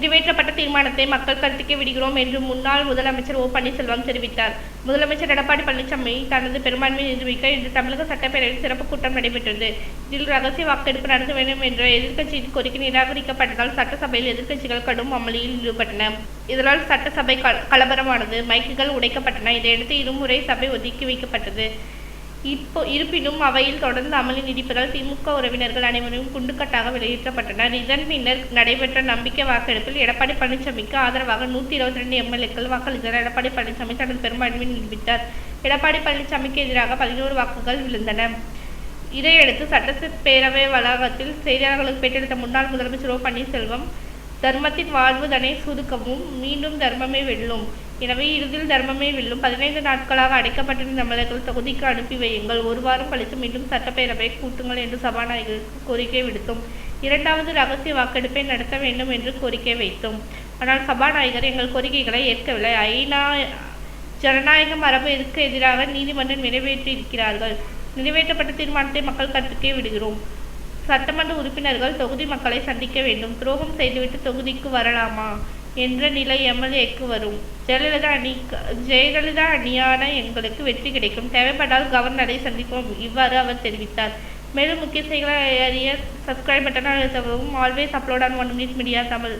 நிறைவேற்றப்பட்ட தீர்மானத்தை மக்கள் கருத்துக்கே விடுகிறோம் என்று முன்னாள் முதலமைச்சர் ஓ பன்னீர்செல்வம் தெரிவித்தார். முதலமைச்சர் எடப்பாடி பழனிசாமி தனது பெரும்பான்மையை நிரூபிக்க இன்று தமிழக சட்டப்பேரவையில் சிறப்பு கூட்டம் நடைபெற்றது. இதில் ரகசிய வாக்கெடுப்பு நடத்த வேண்டும் என்ற எதிர்க்கட்சியின் கோரிக்கை நிராகரிக்கப்பட்டதால் சட்டசபையில் எதிர்க்கட்சிகள் கடும் அமளியில் ஈடுபட்டன. இதனால் சட்டசபை கல- கலவரமானது மைக்குகள் உடைக்கப்பட்டன. இதையடுத்து இருமுறை சபை ஒதுக்கி வைக்கப்பட்டது. இப்போ இருப்பினும் அவையில் தொடர்ந்து அமளி நீடிப்பதால் திமுக உறவினர்கள் அனைவரும் குண்டுக்கட்டாக வெளியேற்றப்பட்டனர். இதன் பின்னர் நடைபெற்ற நம்பிக்கை வாக்கெடுப்பில் எடப்பாடி பழனிசாமிக்கு ஆதரவாக நூற்றி இருபத்தி ரெண்டு எம்எல்ஏக்கள் வாக்களித்தனர். எடப்பாடி பழனிசாமி தனது பெரும்பான்மையை நிரூபித்தார். எடப்பாடி பழனிசாமிக்கு எதிராக பதினோரு வாக்குகள் விழுந்தன. இதையடுத்து சட்டப்பேரவை வளாகத்தில் செய்தியாளர்களுக்கு பேட்டியளித்த முன்னாள் முதலமைச்சர் ஓ பன்னீர்செல்வம் தர்மத்தின் வாழ்வுதனை சுருக்கவும் மீண்டும் தர்மமே வெல்லும். எனவே இறுதியில் தர்மமே வெல்லும். பதினைந்து நாட்களாக அடைக்கப்பட்டிருந்த தமிழர்கள் தொகுதிக்கு அனுப்பி வையுங்கள். ஒரு வாரம் கழித்து மீண்டும் சட்டப்பேரவை கூட்டுங்கள் என்று சபாநாயகருக்கு கோரிக்கை விடுத்தோம். இரண்டாவது ரகசிய வாக்கெடுப்பை நடத்த வேண்டும் என்று கோரிக்கை வைத்தோம். ஆனால் சபாநாயகர் எங்கள் கோரிக்கைகளை ஏற்கவில்லை. ஐநா ஜனநாயக மரபுக்கு எதிராக நீதிமன்றம் நிறைவேற்றியிருக்கிறார்கள். நிறைவேற்றப்பட்ட தீர்மானத்தை மக்கள் கருத்துக்கே விடுகிறோம். சட்டமன்ற உறுப்பினர்கள் தொகுதி மக்களை சந்திக்க வேண்டும். துரோகம் செய்துவிட்டு தொகுதிக்கு வரலாமா? என்ற நிலை எம்எல்ஏக்கு வரும். ஜெயலலிதா அணி ஜெயலலிதா அணியான எங்களுக்கு வெற்றி கிடைக்கும். தேவைப்பட்டால் கவர்னரை சந்திப்போம். இவ்வாறு அவர் தெரிவித்தார். மேலும் முக்கிய செய்திகளை அறிய சப்ஸ்கிரைப் பட்டனை அழுத்தவும். Always upload on one meet media Tamil.